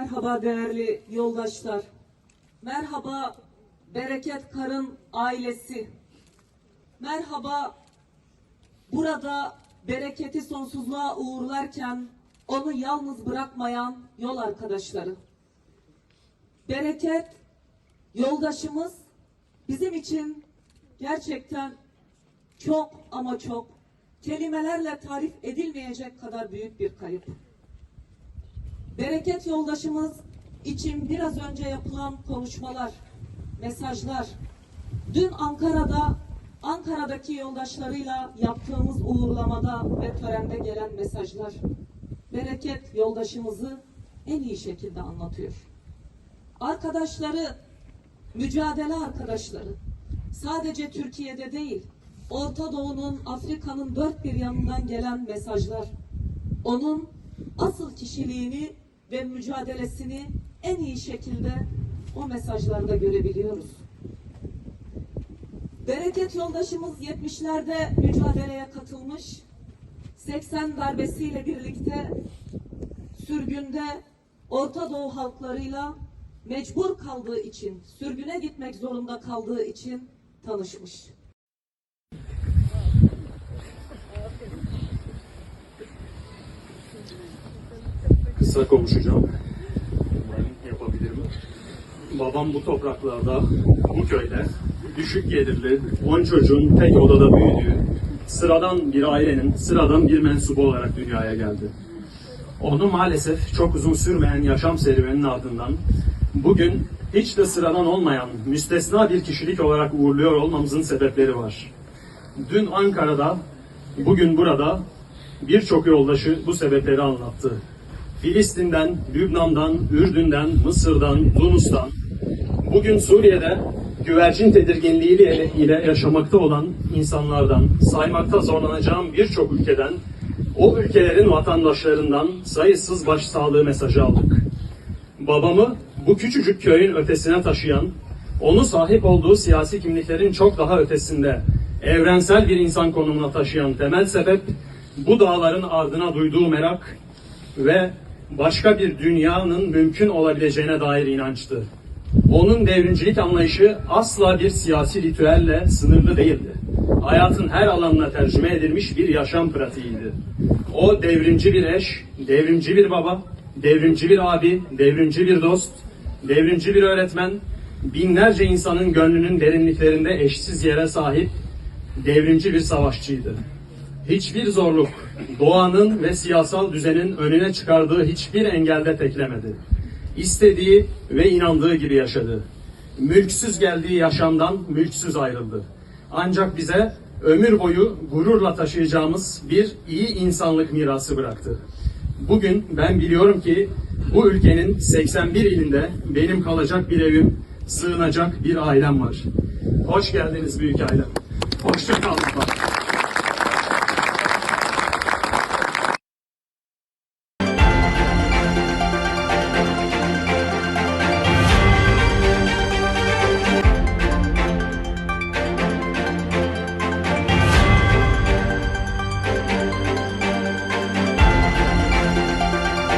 Merhaba değerli yoldaşlar. Merhaba Bereket Karın ailesi. Merhaba burada bereketi sonsuzluğa uğurlarken onu yalnız bırakmayan yol arkadaşları. Bereket yoldaşımız bizim için gerçekten çok ama çok kelimelerle tarif edilmeyecek kadar büyük bir kayıp. Bereket yoldaşımız için biraz önce yapılan konuşmalar, mesajlar, dün Ankara'da Ankara'daki yoldaşlarıyla yaptığımız uğurlamada ve törende gelen mesajlar, Bereket yoldaşımızı en iyi şekilde anlatıyor. Arkadaşları, mücadele arkadaşları, sadece Türkiye'de değil, Orta Doğu'nun, Afrika'nın dört bir yanından gelen mesajlar, onun asıl kişiliğini ve mücadelesini en iyi şekilde o mesajlarda görebiliyoruz. Bereket yoldaşımız 70'lerde mücadeleye katılmış. 80 darbesiyle birlikte sürgünde Orta Doğu halklarıyla mecbur kaldığı için, sürgüne gitmek zorunda kaldığı için tanışmış. Kısa konuşacağım. Umarım yapabilirim. Babam bu topraklarda, bu köyde, düşük gelirli, 10 çocuğun tek odada büyüdüğü, sıradan bir ailenin, sıradan bir mensubu olarak dünyaya geldi. Onu maalesef çok uzun sürmeyen yaşam serüveninin ardından bugün hiç de sıradan olmayan, müstesna bir kişilik olarak uğurluyor olmamızın sebepleri var. Dün Ankara'da, bugün burada birçok yoldaşı bu sebepleri anlattı. Filistin'den, Lübnan'dan, Ürdün'den, Mısır'dan, Tunus'tan, bugün Suriye'de güvercin tedirginliği ile, ile yaşamakta olan insanlardan, saymakta zorlanacağım birçok ülkeden, o ülkelerin vatandaşlarından sayısız başsağlığı mesajı aldık. Babamı bu küçücük köyün ötesine taşıyan, onu sahip olduğu siyasi kimliklerin çok daha ötesinde evrensel bir insan konumuna taşıyan temel sebep bu dağların ardına duyduğu merak ve başka bir dünyanın mümkün olabileceğine dair inançtı. Onun devrimcilik anlayışı asla bir siyasi ritüelle sınırlı değildi. Hayatın her alanına tercüme edilmiş bir yaşam pratiğiydi. O devrimci bir eş, devrimci bir baba, devrimci bir abi, devrimci bir dost, devrimci bir öğretmen, binlerce insanın gönlünün derinliklerinde eşsiz yere sahip devrimci bir savaşçıydı. Hiçbir zorluk, doğanın ve siyasal düzenin önüne çıkardığı hiçbir engelde teklemedi. İstediği ve inandığı gibi yaşadı. Mülksüz geldiği yaşamdan mülksüz ayrıldı. Ancak bize ömür boyu gururla taşıyacağımız bir iyi insanlık mirası bıraktı. Bugün ben biliyorum ki bu ülkenin 81 ilinde benim kalacak bir evim, sığınacak bir ailem var. Hoş geldiniz büyük ailem. Hoşça kalın.